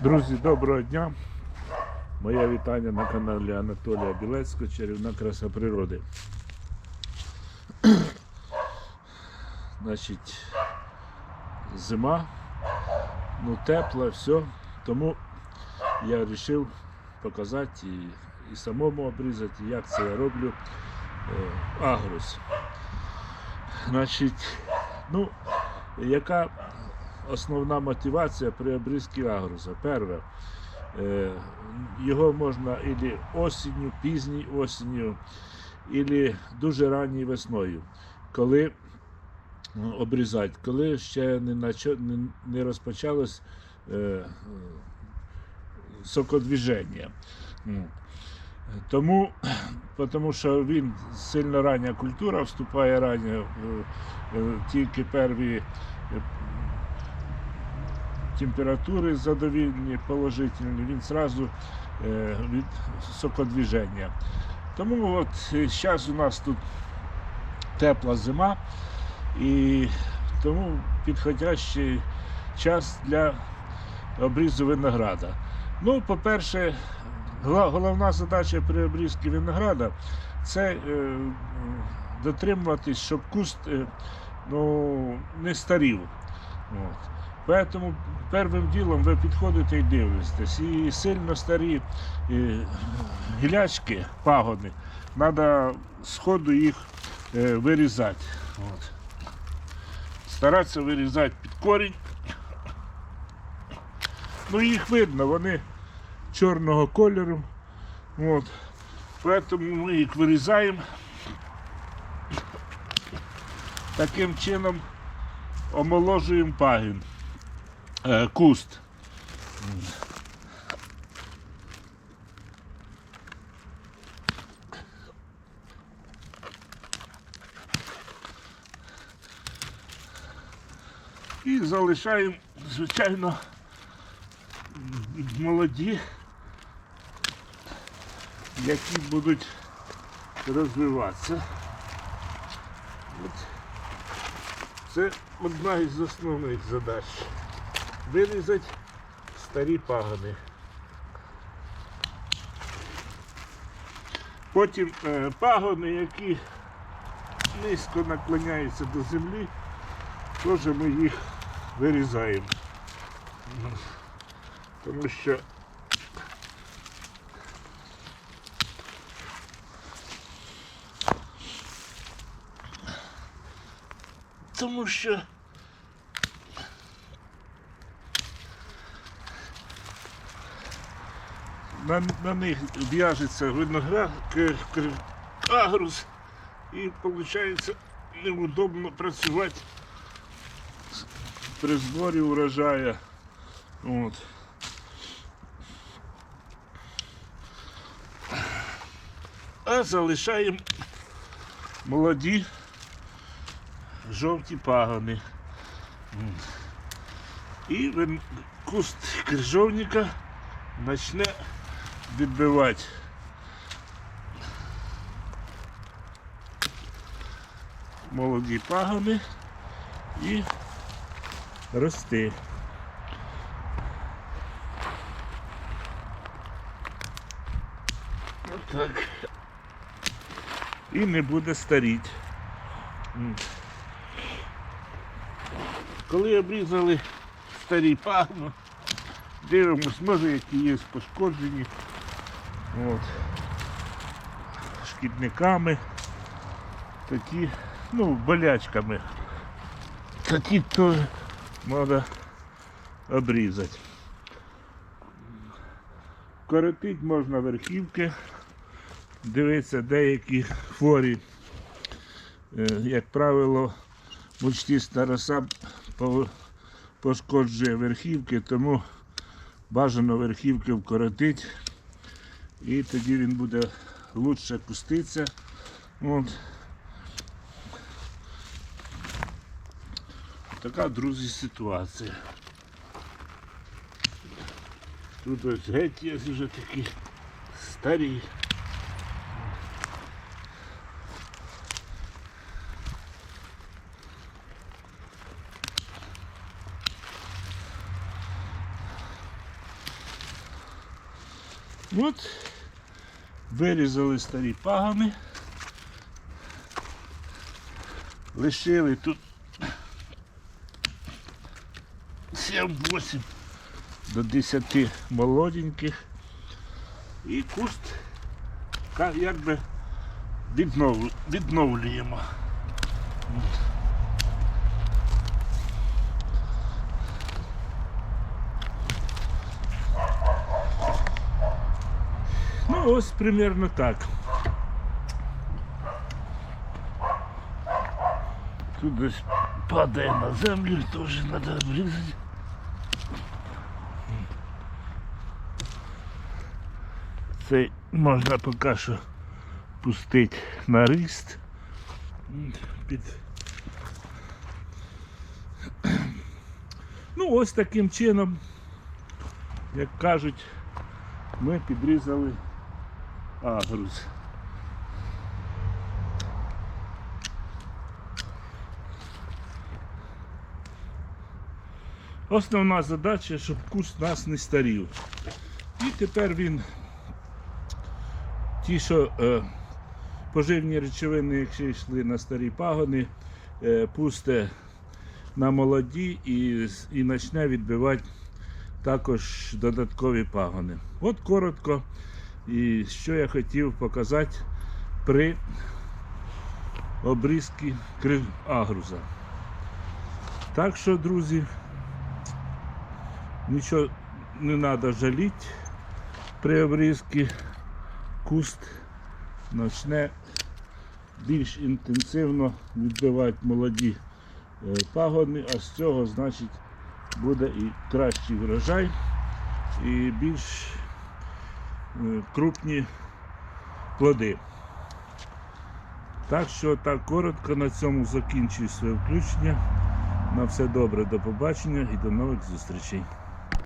Друзі, доброго дня! Моє вітання на каналі Анатолія Білецького, чарівна краса природи. Значить, зима, ну тепло, все. Тому я вирішив показати і, і самому обрізати, як це я роблю е, агрус. Значить, ну, яка основна мотивація при обрізці агруса? Перше, е, його можна і осінню, пізньою осінню, і дуже ранньою весною, коли ну, обрізати, коли ще не, розпочалось е, сокодвіження. Тому, тому що він сильно рання культура, вступає рання, е, тільки перві температури задовільні, положительні, він зразу е, від сокодвіження. Тому от зараз у нас тут тепла зима і тому підходящий час для обрізу винограда. Ну, по-перше, головна задача при обрізці винограда це е, дотримуватись, щоб куст е, ну, не старів. От. Поэтому першим ділом ви підходите і дивитесь. І сильно старі гілячки, пагони, треба з ходу їх е, вирізати. От. Старатися вирізати під корінь. Ну їх видно, вони чорного кольору. От. Поэтому ми їх вирізаємо. Таким чином омоложуємо пагін е, куст. І залишаємо, звичайно, молоді, які будуть розвиватися. От. Це одна із основних задач вирізати старі пагони. Потім е, пагони, які низько наклоняються до землі, теж ми їх вирізаємо. Тому що тому що на, на них в'яжеться виноград, агрус, і виходить неудобно працювати при зборі урожаю. От. А залишаємо молоді жовті пагони. І куст крижовника почне відбивати. Молоді пагони і рости. Отак. І не буде старіти. Коли обрізали старі пагони, дивимось, може які є пошкоджені. От. Шкідниками, такі, ну, болячками. Такі то треба обрізати. Коротить можна верхівки, дивитися деякі хворі, е, як правило, мучтіста роса пошкоджує верхівки, тому бажано верхівки вкоротити і тоді він буде лучше куститися. От. Така, друзі, ситуація. Тут ось геть є вже такі старі. От, вирізали старі пагони. Лишили тут 7-8 до 10 молоденьких. І куст якби віднов, відновлюємо. Ось примерно так. Тут десь падає на землю, теж треба врізати. Цей можна поки що пустити на ріст. Під... Ну ось таким чином, як кажуть, ми підрізали агрус. Основна задача, щоб куст нас не старів. І тепер він ті, що е, поживні речовини, якщо йшли на старі пагони, е, пусте на молоді і, і почне відбивати також додаткові пагони. От коротко, і що я хотів показати при обрізці кри- агруза. Так що, друзі, нічого не треба жаліти при обрізці. Куст почне більш інтенсивно відбивати молоді е, пагони, а з цього значить буде і кращий врожай, і більш крупні плоди. Так що так коротко на цьому закінчую своє включення. На все добре, до побачення і до нових зустрічей.